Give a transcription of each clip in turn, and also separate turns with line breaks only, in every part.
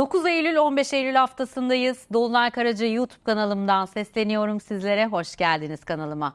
9 Eylül 15 Eylül haftasındayız. Dolunay Karaca YouTube kanalımdan sesleniyorum sizlere. Hoş geldiniz kanalıma.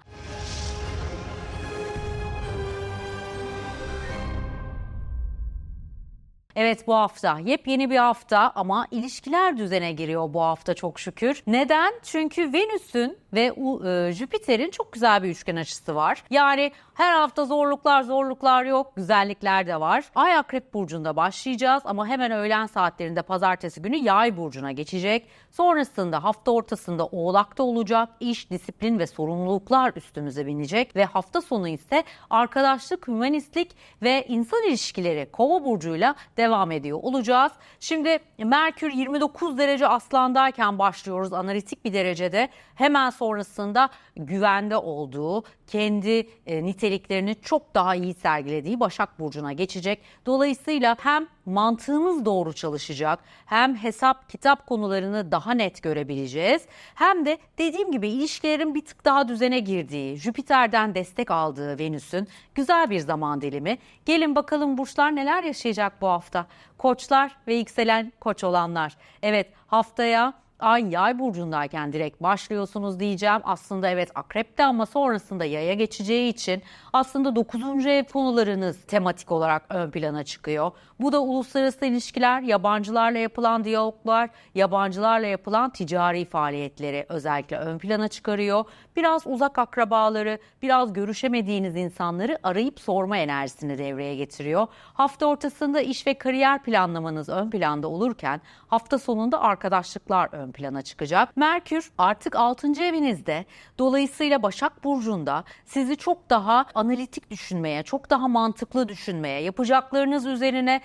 Evet bu hafta yepyeni bir hafta ama ilişkiler düzene giriyor bu hafta çok şükür. Neden? Çünkü Venüs'ün ve e, Jüpiter'in çok güzel bir üçgen açısı var. Yani her hafta zorluklar zorluklar yok, güzellikler de var. Ay Akrep Burcu'nda başlayacağız ama hemen öğlen saatlerinde pazartesi günü Yay Burcu'na geçecek. Sonrasında hafta ortasında Oğlak'ta olacak. İş, disiplin ve sorumluluklar üstümüze binecek ve hafta sonu ise arkadaşlık, hümanistlik ve insan ilişkileri Kova burcuyla devam ediyor olacağız. Şimdi Merkür 29 derece Aslan'dayken başlıyoruz analitik bir derecede. Hemen sonrasında güvende olduğu, kendi e, niteliklerini çok daha iyi sergilediği Başak Burcu'na geçecek. Dolayısıyla hem mantığımız doğru çalışacak, hem hesap kitap konularını daha net görebileceğiz. Hem de dediğim gibi ilişkilerin bir tık daha düzene girdiği, Jüpiter'den destek aldığı Venüs'ün güzel bir zaman dilimi. Gelin bakalım burçlar neler yaşayacak bu hafta. Koçlar ve yükselen koç olanlar. Evet haftaya Ay yay burcundayken direkt başlıyorsunuz diyeceğim. Aslında evet akrepte ama sonrasında yaya geçeceği için aslında 9. ev konularınız tematik olarak ön plana çıkıyor. Bu da uluslararası ilişkiler, yabancılarla yapılan diyaloglar, yabancılarla yapılan ticari faaliyetleri özellikle ön plana çıkarıyor. Biraz uzak akrabaları, biraz görüşemediğiniz insanları arayıp sorma enerjisini devreye getiriyor. Hafta ortasında iş ve kariyer planlamanız ön planda olurken hafta sonunda arkadaşlıklar ön plana çıkacak. Merkür artık 6. evinizde. Dolayısıyla Başak Burcu'nda sizi çok daha analitik düşünmeye, çok daha mantıklı düşünmeye, yapacaklarınız üzerine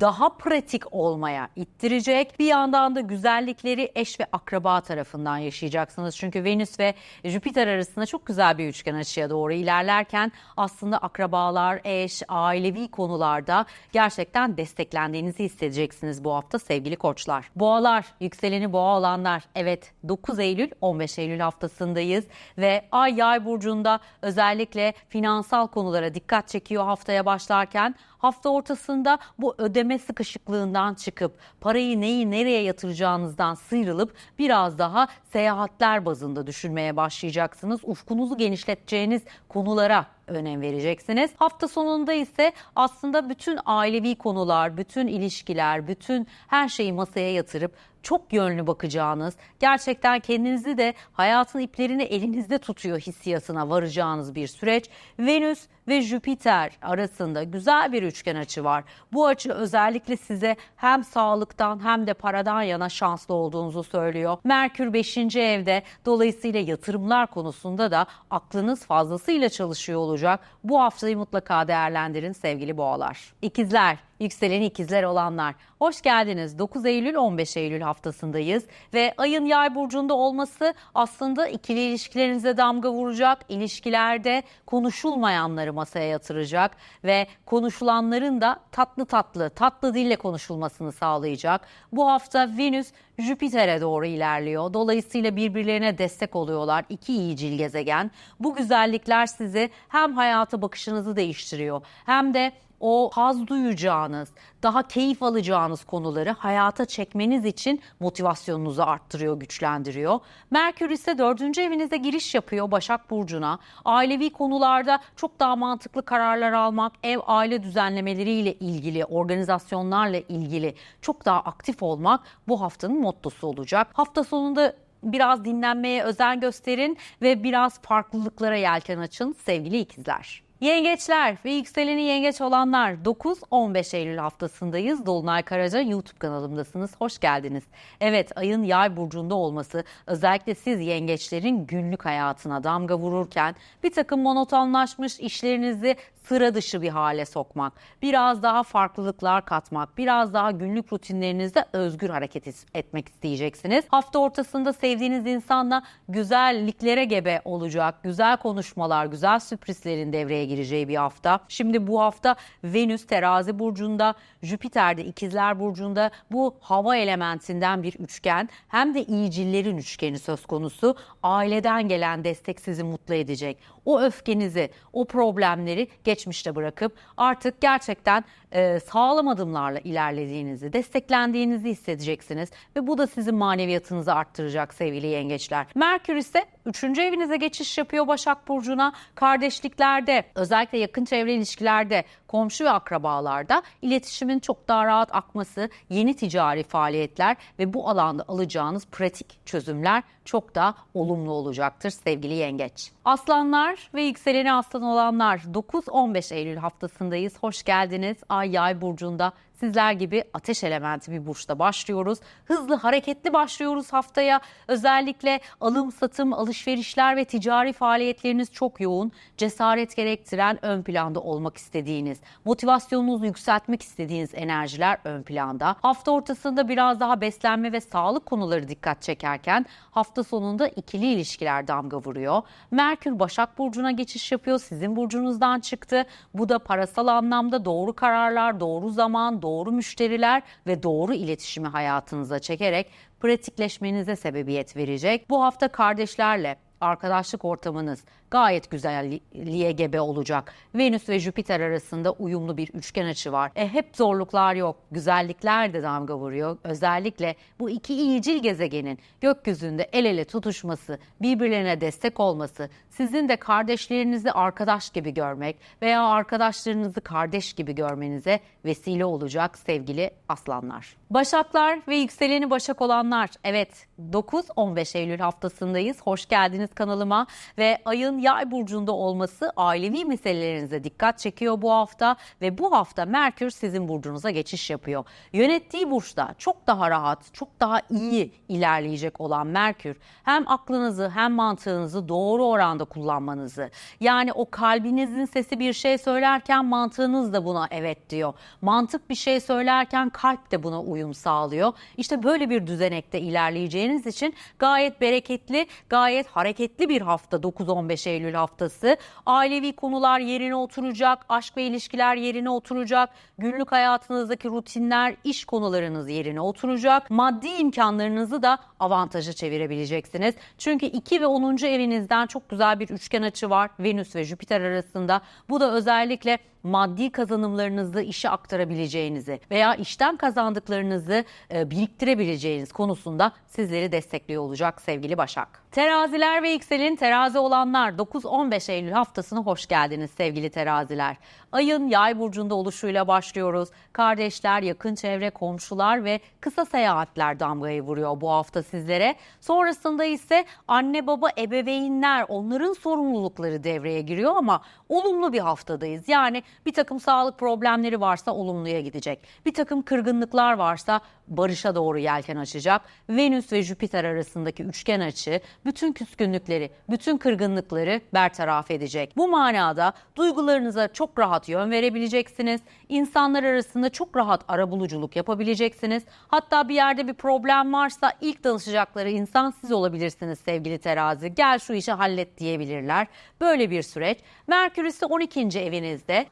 daha pratik olmaya ittirecek. Bir yandan da güzellikleri eş ve akraba tarafından yaşayacaksınız. Çünkü Venüs ve Jüpiter arasında çok güzel bir üçgen açıya doğru ilerlerken aslında akrabalar, eş, ailevi konularda gerçekten desteklendiğinizi hissedeceksiniz bu hafta sevgili koçlar. Boğalar, yükseleni boğa olanlar. Evet 9 Eylül 15 Eylül haftasındayız ve Ay Yay burcunda özellikle finansal konulara dikkat çekiyor haftaya başlarken. Hafta ortasında bu ödeme sıkışıklığından çıkıp parayı neyi nereye yatıracağınızdan sıyrılıp biraz daha seyahatler bazında düşünmeye başlayacaksınız. Ufkunuzu genişleteceğiniz konulara önem vereceksiniz. Hafta sonunda ise aslında bütün ailevi konular, bütün ilişkiler, bütün her şeyi masaya yatırıp çok yönlü bakacağınız, gerçekten kendinizi de hayatın iplerini elinizde tutuyor hissiyatına varacağınız bir süreç. Venüs ve Jüpiter arasında güzel bir üçgen açı var. Bu açı özellikle size hem sağlıktan hem de paradan yana şanslı olduğunuzu söylüyor. Merkür 5. evde dolayısıyla yatırımlar konusunda da aklınız fazlasıyla çalışıyor olacak. Bu haftayı mutlaka değerlendirin sevgili boğalar. İkizler Yükseleni ikizler olanlar. Hoş geldiniz. 9 Eylül 15 Eylül haftasındayız ve ayın yay burcunda olması aslında ikili ilişkilerinize damga vuracak. İlişkilerde konuşulmayanları masaya yatıracak ve konuşulanların da tatlı tatlı, tatlı dille konuşulmasını sağlayacak. Bu hafta Venüs Jüpiter'e doğru ilerliyor. Dolayısıyla birbirlerine destek oluyorlar. İki iyicil gezegen. Bu güzellikler sizi hem hayata bakışınızı değiştiriyor hem de o haz duyacağınız, daha keyif alacağınız konuları hayata çekmeniz için motivasyonunuzu arttırıyor, güçlendiriyor. Merkür ise dördüncü evinize giriş yapıyor Başak Burcu'na. Ailevi konularda çok daha mantıklı kararlar almak, ev aile düzenlemeleriyle ilgili, organizasyonlarla ilgili çok daha aktif olmak bu haftanın mottosu olacak. Hafta sonunda biraz dinlenmeye özen gösterin ve biraz farklılıklara yelken açın sevgili ikizler. Yengeçler ve yükseleni yengeç olanlar 9-15 Eylül haftasındayız. Dolunay Karaca YouTube kanalımdasınız. Hoş geldiniz. Evet ayın yay burcunda olması özellikle siz yengeçlerin günlük hayatına damga vururken bir takım monotonlaşmış işlerinizi sıra dışı bir hale sokmak, biraz daha farklılıklar katmak, biraz daha günlük rutinlerinizde özgür hareket et- etmek isteyeceksiniz. Hafta ortasında sevdiğiniz insanla güzelliklere gebe olacak, güzel konuşmalar, güzel sürprizlerin devreye gireceği bir hafta. Şimdi bu hafta Venüs terazi burcunda, Jüpiter de ikizler burcunda bu hava elementinden bir üçgen hem de iyicillerin üçgeni söz konusu. Aileden gelen destek sizi mutlu edecek. O öfkenizi, o problemleri geçmişte bırakıp artık gerçekten e, sağlam adımlarla ilerlediğinizi, desteklendiğinizi hissedeceksiniz ve bu da sizin maneviyatınızı arttıracak sevgili yengeçler. Merkür ise 3. evinize geçiş yapıyor Başak Burcu'na. Kardeşliklerde, özellikle yakın çevre ilişkilerde, komşu ve akrabalarda iletişimin çok daha rahat akması, yeni ticari faaliyetler ve bu alanda alacağınız pratik çözümler çok daha olumlu olacaktır sevgili yengeç. Aslanlar ve yükseleni aslan olanlar 9-15 Eylül haftasındayız. Hoş geldiniz. Ay yay burcunda sizler gibi ateş elementi bir burçta başlıyoruz. Hızlı hareketli başlıyoruz haftaya. Özellikle alım satım, alışverişler ve ticari faaliyetleriniz çok yoğun. Cesaret gerektiren ön planda olmak istediğiniz, motivasyonunuzu yükseltmek istediğiniz enerjiler ön planda. Hafta ortasında biraz daha beslenme ve sağlık konuları dikkat çekerken hafta sonunda ikili ilişkiler damga vuruyor. Merkür Başak Burcu'na geçiş yapıyor. Sizin burcunuzdan çıktı. Bu da parasal anlamda doğru kararlar, doğru zaman, doğru müşteriler ve doğru iletişimi hayatınıza çekerek pratikleşmenize sebebiyet verecek. Bu hafta kardeşlerle arkadaşlık ortamınız gayet güzelliğe gebe olacak. Venüs ve Jüpiter arasında uyumlu bir üçgen açı var. E hep zorluklar yok, güzellikler de damga vuruyor. Özellikle bu iki iyicil gezegenin gökyüzünde el ele tutuşması, birbirlerine destek olması, sizin de kardeşlerinizi arkadaş gibi görmek veya arkadaşlarınızı kardeş gibi görmenize vesile olacak sevgili aslanlar. Başaklar ve yükseleni Başak olanlar. Evet 9-15 Eylül haftasındayız. Hoş geldiniz kanalıma ve ayın yay burcunda olması ailevi meselelerinize dikkat çekiyor bu hafta ve bu hafta Merkür sizin burcunuza geçiş yapıyor. Yönettiği burçta çok daha rahat, çok daha iyi ilerleyecek olan Merkür hem aklınızı hem mantığınızı doğru oranda kullanmanızı yani o kalbinizin sesi bir şey söylerken mantığınız da buna evet diyor. Mantık bir şey söylerken kalp de buna uyum sağlıyor. İşte böyle bir düzenekte ilerleyeceğiniz için gayet bereketli, gayet hareketli bir hafta 9-15 Eylül haftası. Ailevi konular yerine oturacak, aşk ve ilişkiler yerine oturacak, günlük hayatınızdaki rutinler, iş konularınız yerine oturacak. Maddi imkanlarınızı da avantaja çevirebileceksiniz. Çünkü 2 ve 10. evinizden çok güzel bir üçgen açı var Venüs ve Jüpiter arasında. Bu da özellikle maddi kazanımlarınızı işe aktarabileceğinizi veya işten kazandıklarınızı e, biriktirebileceğiniz konusunda sizleri destekliyor olacak sevgili Başak. Teraziler ve yükselin terazi olanlar 9-15 Eylül haftasına hoş geldiniz sevgili teraziler. Ayın yay burcunda oluşuyla başlıyoruz. Kardeşler, yakın çevre, komşular ve kısa seyahatler damgayı vuruyor bu hafta sizlere. Sonrasında ise anne baba ebeveynler onların sorumlulukları devreye giriyor ama olumlu bir haftadayız. Yani bir takım sağlık problemleri varsa olumluya gidecek. Bir takım kırgınlıklar varsa barışa doğru yelken açacak. Venüs ve Jüpiter arasındaki üçgen açı bütün küskünlükleri, bütün kırgınlıkları bertaraf edecek. Bu manada duygularınıza çok rahat yön verebileceksiniz. İnsanlar arasında çok rahat arabuluculuk yapabileceksiniz. Hatta bir yerde bir problem varsa ilk danışacakları insan siz olabilirsiniz sevgili terazi. Gel şu işi hallet diyebilirler. Böyle bir süreç. Merkür ise 12. evinizde.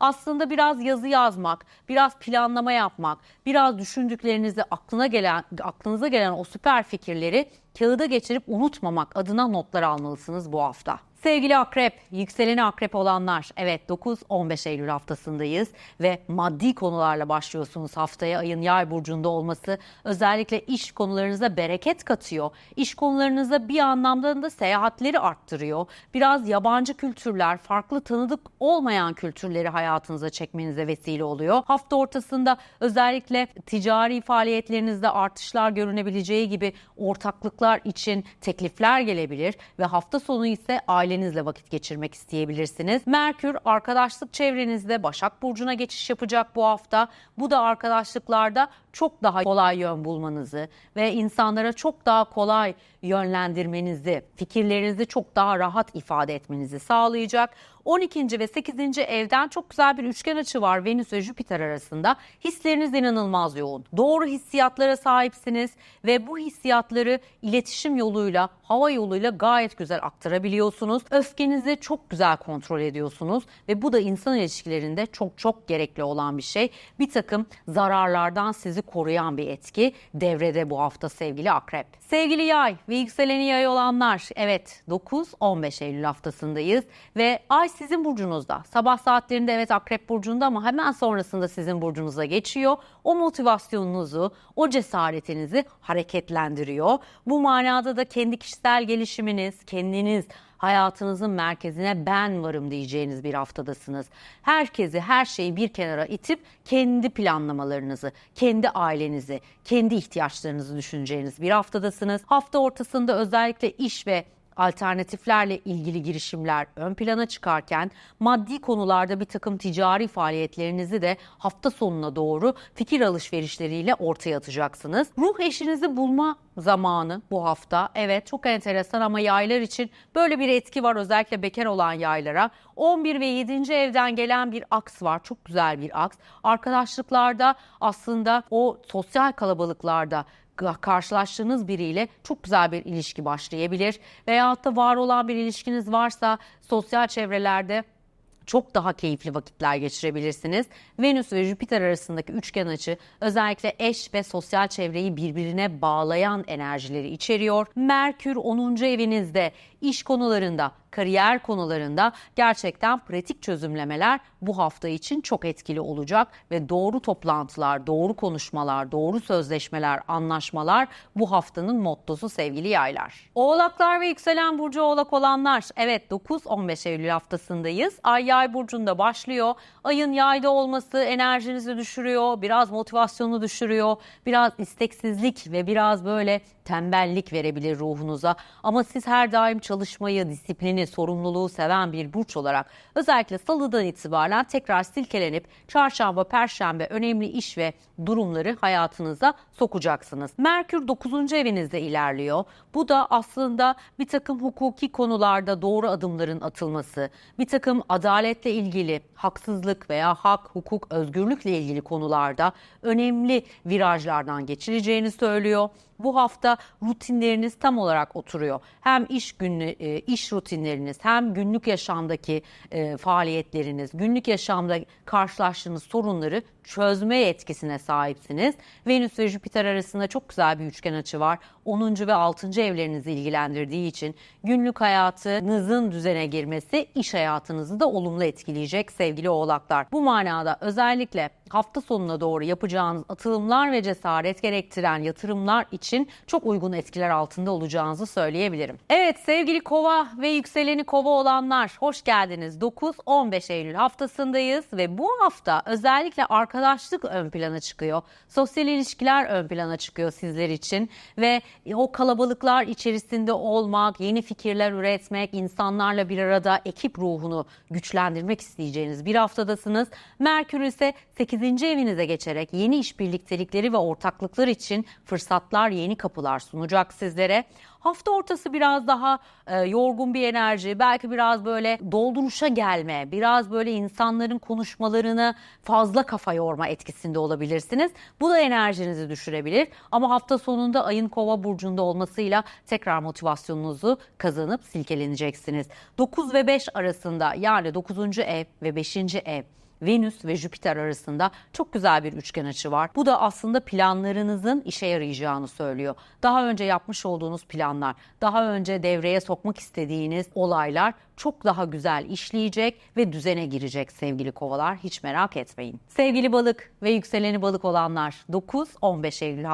Biraz yazı yazmak, biraz planlama yapmak, biraz düşündüklerinizi aklına gelen aklınıza gelen o süper fikirleri kağıda geçirip unutmamak adına notlar almalısınız bu hafta. Sevgili akrep, yükseleni akrep olanlar, evet 9-15 Eylül haftasındayız ve maddi konularla başlıyorsunuz haftaya ayın yay burcunda olması özellikle iş konularınıza bereket katıyor. İş konularınıza bir anlamda da seyahatleri arttırıyor. Biraz yabancı kültürler, farklı tanıdık olmayan kültürleri hayatınıza çekmenize vesile oluyor. Hafta ortasında özellikle ticari faaliyetlerinizde artışlar görünebileceği gibi ortaklıklar için teklifler gelebilir ve hafta sonu ise aile ailenizle vakit geçirmek isteyebilirsiniz. Merkür arkadaşlık çevrenizde Başak Burcu'na geçiş yapacak bu hafta. Bu da arkadaşlıklarda çok daha kolay yön bulmanızı ve insanlara çok daha kolay yönlendirmenizi, fikirlerinizi çok daha rahat ifade etmenizi sağlayacak. 12. ve 8. evden çok güzel bir üçgen açı var Venüs ve Jüpiter arasında. Hisleriniz inanılmaz yoğun. Doğru hissiyatlara sahipsiniz ve bu hissiyatları iletişim yoluyla, hava yoluyla gayet güzel aktarabiliyorsunuz. Öfkenizi çok güzel kontrol ediyorsunuz ve bu da insan ilişkilerinde çok çok gerekli olan bir şey. Bir takım zararlardan sizi koruyan bir etki devrede bu hafta sevgili akrep. Sevgili yay ve yükseleni yay olanlar evet 9-15 Eylül haftasındayız ve ay sizin burcunuzda. Sabah saatlerinde evet akrep burcunda ama hemen sonrasında sizin burcunuza geçiyor. O motivasyonunuzu, o cesaretinizi hareketlendiriyor. Bu manada da kendi kişisel gelişiminiz, kendiniz, hayatınızın merkezine ben varım diyeceğiniz bir haftadasınız. Herkesi, her şeyi bir kenara itip kendi planlamalarınızı, kendi ailenizi, kendi ihtiyaçlarınızı düşüneceğiniz bir haftadasınız. Hafta ortasında özellikle iş ve alternatiflerle ilgili girişimler ön plana çıkarken maddi konularda bir takım ticari faaliyetlerinizi de hafta sonuna doğru fikir alışverişleriyle ortaya atacaksınız. Ruh eşinizi bulma zamanı bu hafta. Evet çok enteresan ama yaylar için böyle bir etki var özellikle bekar olan yaylara. 11 ve 7. evden gelen bir aks var. Çok güzel bir aks. Arkadaşlıklarda aslında o sosyal kalabalıklarda karşılaştığınız biriyle çok güzel bir ilişki başlayabilir. Veyahut da var olan bir ilişkiniz varsa sosyal çevrelerde çok daha keyifli vakitler geçirebilirsiniz. Venüs ve Jüpiter arasındaki üçgen açı özellikle eş ve sosyal çevreyi birbirine bağlayan enerjileri içeriyor. Merkür 10. evinizde iş konularında kariyer konularında gerçekten pratik çözümlemeler bu hafta için çok etkili olacak ve doğru toplantılar, doğru konuşmalar, doğru sözleşmeler, anlaşmalar bu haftanın mottosu sevgili yaylar. Oğlaklar ve yükselen burcu oğlak olanlar. Evet 9-15 Eylül haftasındayız. Ay yay burcunda başlıyor. Ayın yayda olması enerjinizi düşürüyor, biraz motivasyonu düşürüyor, biraz isteksizlik ve biraz böyle tembellik verebilir ruhunuza. Ama siz her daim çalışmayı, disiplini, sorumluluğu seven bir burç olarak özellikle salıdan itibaren tekrar silkelenip çarşamba, perşembe önemli iş ve durumları hayatınıza sokacaksınız. Merkür 9. evinizde ilerliyor. Bu da aslında bir takım hukuki konularda doğru adımların atılması, bir takım adaletle ilgili haksızlık veya hak, hukuk, özgürlükle ilgili konularda önemli virajlardan geçileceğini söylüyor bu hafta rutinleriniz tam olarak oturuyor. Hem iş günü e, iş rutinleriniz hem günlük yaşamdaki e, faaliyetleriniz, günlük yaşamda karşılaştığınız sorunları çözme etkisine sahipsiniz. Venüs ve Jüpiter arasında çok güzel bir üçgen açı var. 10. ve 6. evlerinizi ilgilendirdiği için günlük hayatınızın düzene girmesi iş hayatınızı da olumlu etkileyecek sevgili oğlaklar. Bu manada özellikle hafta sonuna doğru yapacağınız atılımlar ve cesaret gerektiren yatırımlar için çok uygun etkiler altında olacağınızı söyleyebilirim. Evet sevgili kova ve yükseleni kova olanlar hoş geldiniz. 9-15 Eylül haftasındayız ve bu hafta özellikle arkadaşlık ön plana çıkıyor. Sosyal ilişkiler ön plana çıkıyor sizler için ve o kalabalıklar içerisinde olmak, yeni fikirler üretmek, insanlarla bir arada ekip ruhunu güçlendirmek isteyeceğiniz bir haftadasınız. Merkür ise 8. evinize geçerek yeni iş birliktelikleri ve ortaklıklar için fırsatlar, yeni kapılar sunacak sizlere. Hafta ortası biraz daha e, yorgun bir enerji, belki biraz böyle dolduruşa gelme, biraz böyle insanların konuşmalarını fazla kafa yorma etkisinde olabilirsiniz. Bu da enerjinizi düşürebilir ama hafta sonunda ayın kova burcunda olmasıyla tekrar motivasyonunuzu kazanıp silkeleneceksiniz. 9 ve 5 arasında yani 9. ev ve 5. ev Venüs ve Jüpiter arasında çok güzel bir üçgen açı var. Bu da aslında planlarınızın işe yarayacağını söylüyor. Daha önce yapmış olduğunuz planlar, daha önce devreye sokmak istediğiniz olaylar çok daha güzel işleyecek ve düzene girecek sevgili kovalar hiç merak etmeyin. Sevgili balık ve yükseleni balık olanlar 9-15 Eylül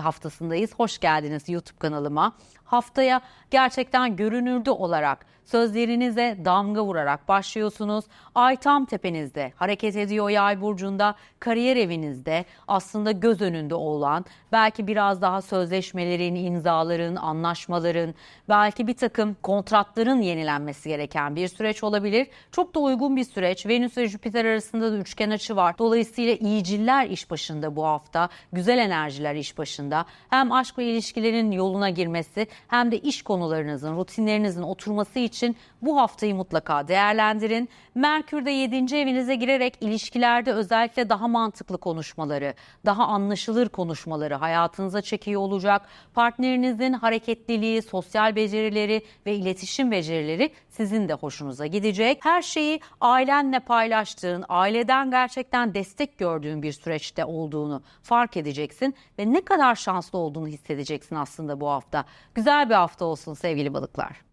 haftasındayız. Hoş geldiniz YouTube kanalıma. Haftaya gerçekten görünürde olarak sözlerinize damga vurarak başlıyorsunuz. Ay tam tepenizde hareket ediyor yay burcunda kariyer evinizde aslında göz önünde olan belki biraz daha sözleşmelerin, imzaların, anlaşmaların belki bir takım kontratların yenilenmesi dengelenmesi gereken bir süreç olabilir. Çok da uygun bir süreç. Venüs ve Jüpiter arasında da üçgen açı var. Dolayısıyla iyiciller iş başında bu hafta. Güzel enerjiler iş başında. Hem aşk ve ilişkilerin yoluna girmesi hem de iş konularınızın, rutinlerinizin oturması için bu haftayı mutlaka değerlendirin. Merkür de 7. evinize girerek ilişkilerde özellikle daha mantıklı konuşmaları, daha anlaşılır konuşmaları hayatınıza çekiyor olacak. Partnerinizin hareketliliği, sosyal becerileri ve iletişim becerileri sizin de hoşunuza gidecek. Her şeyi ailenle paylaştığın, aileden gerçekten destek gördüğün bir süreçte olduğunu fark edeceksin ve ne kadar şanslı olduğunu hissedeceksin aslında bu hafta. Güzel bir hafta olsun sevgili balıklar.